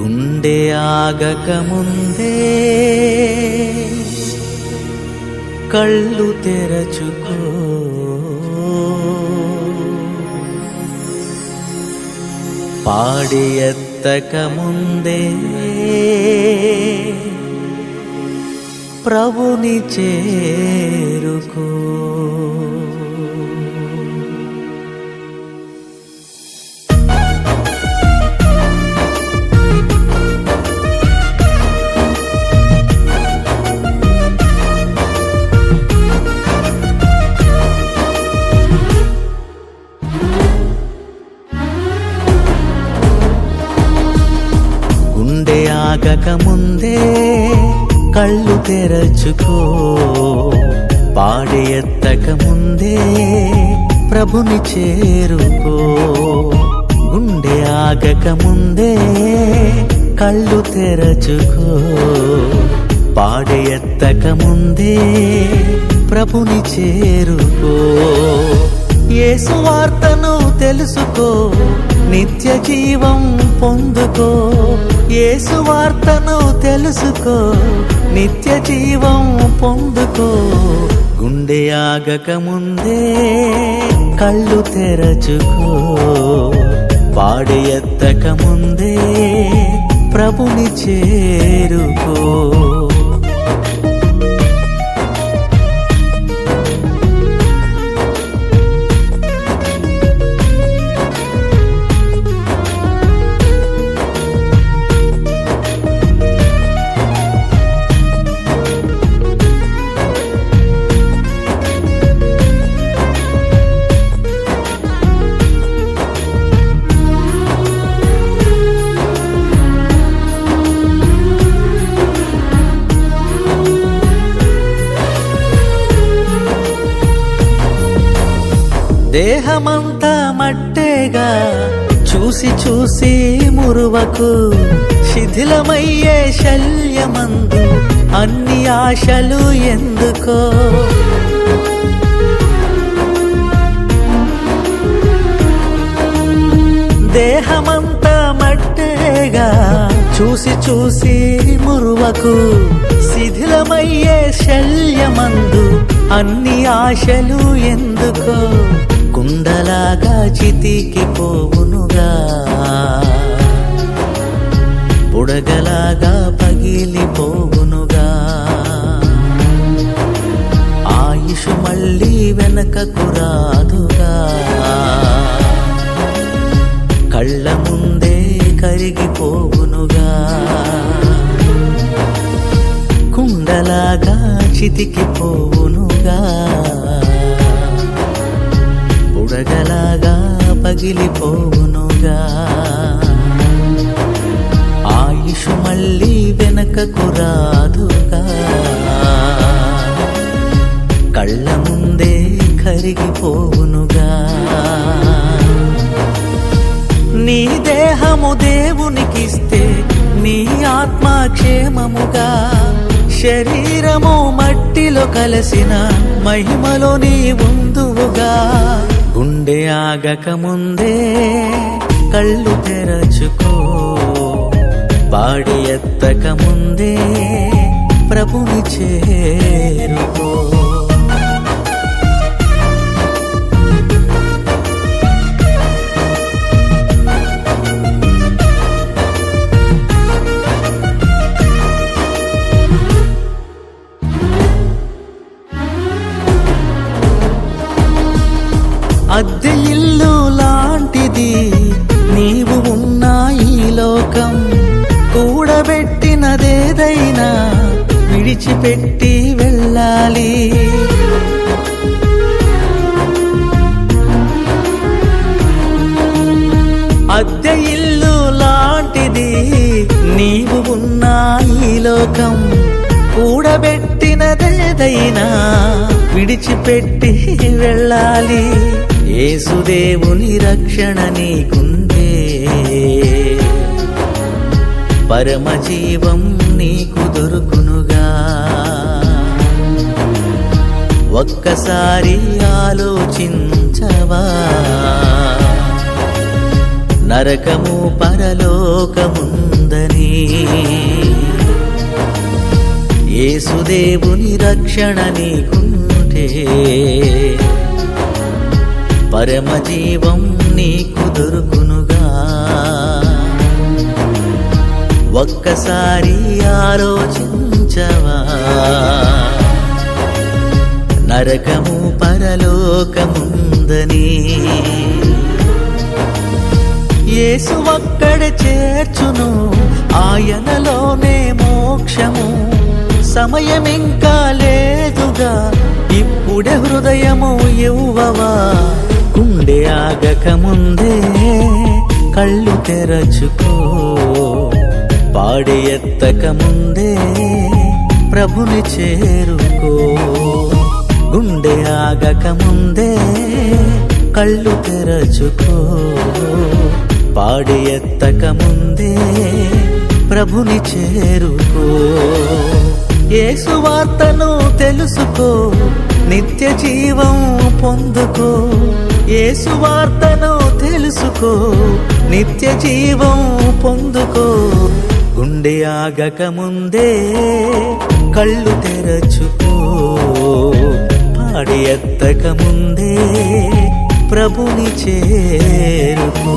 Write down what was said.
గుండె ఆగక ముందే కళ్ళు తెరచుకో. పాడి ఎత్తక ముందే ప్రభుని చేరుకో. గుండె ముందే కళ్ళు తెరచుకో. పాడి ముందే ప్రభుని చేరుకో. గుండె ఆగక ముందే కళ్ళు తెరచుకో. పాడి ముందే ప్రభుని చేరుకో. యేసు వార్తను తెలుసుకో నిత్య జీవం పొందుకో. యేసు వార్తను తెలుసుకో నిత్య జీవం పొందుకో. గుండె ఆగక ముందే కళ్ళు తెరచుకో. పాడి ఎత్తక ముందే ప్రభుని చేరుకో. దేహమంతా మట్టేగా. చూసి చూసి మురువకు శిథిలమయ్యే శల్యమందు అన్ని ఆశలు ఎందుకో. దేహమంతా మట్టేగా. చూసి చూసి మురువకు శిథిలమయ్యే శల్యమందు అన్ని ఆశలు ఎందుకో. కుండలాగా చితికి పోవునుగా బుడగలాగా పగిలిపోవునుగా. ఆయుషు మళ్ళీ వెనకకు రాదుగా. కళ్ళ ముందే కరిగిపోవునుగా. కుండలాగా చితికిపోవునుగా. బుడగలాగా పగిలిపోవునుగా ఆయుష్ మళ్ళీ వెనకకు రాదుగా. కళ్ళ ముందే కరిగిపోవునుగా. నీ దేహము దేవునికిస్తే నీ ఆత్మ క్షేమముగా. శరీరము మట్టిలో కలసిన మహిమలో నీ ఉందువుగా గుండె ఆగక ముందే కళ్ళు తెరచుకో. పాడి ఎత్తక ముందే ప్రభుని చేరుకో. లోకం కూడబెట్టినదేదైనా విడిచిపెట్టి వెళ్ళాలి. అద్దె ఇల్లు లాంటిది నీవు ఉన్న ఈ లోకం కూడబెట్టినదేదైనా విడిచిపెట్టి వెళ్ళాలి. యేసుదేవుని రక్షణ నీకుందే. పరమజీవం నీకు దొరుకునుగా. ఒక్కసారి ఆలోచించవా. నరకము పరలోకముందని. ఏసుదేవుని యేసుదేవుని రక్షణ నీకుంటే. పరమ జీవం నీకు దొరుకునుగా. ఒక్కసారి ఆలోచించవా? నరకము పరలోకముందని. యేసు అక్కడ చేర్చును ఆయనలోనే మోక్షము. సమయం ఇంకా లేదుగా ఇప్పుడే హృదయము ఇవ్వవా? గుండె ఆగక ముందే కళ్ళు తెరచుకో. పాడి ఎత్తక ముందే ప్రభుని చేరుకో. గుండె ఆగక ముందే కళ్ళు తెరచుకో. పాడి ఎత్తక ముందే ప్రభుని చేరుకో. యేసు వార్తను తెలుసుకో నిత్య జీవం పొందుకో. యేసు వార్తను తెలుసుకో నిత్య జీవం పొందుకో. గుండె ఆగక ముందే కళ్ళు తెరచుకో పాడి ఎత్తక ముందే ప్రభుని చేరుకో.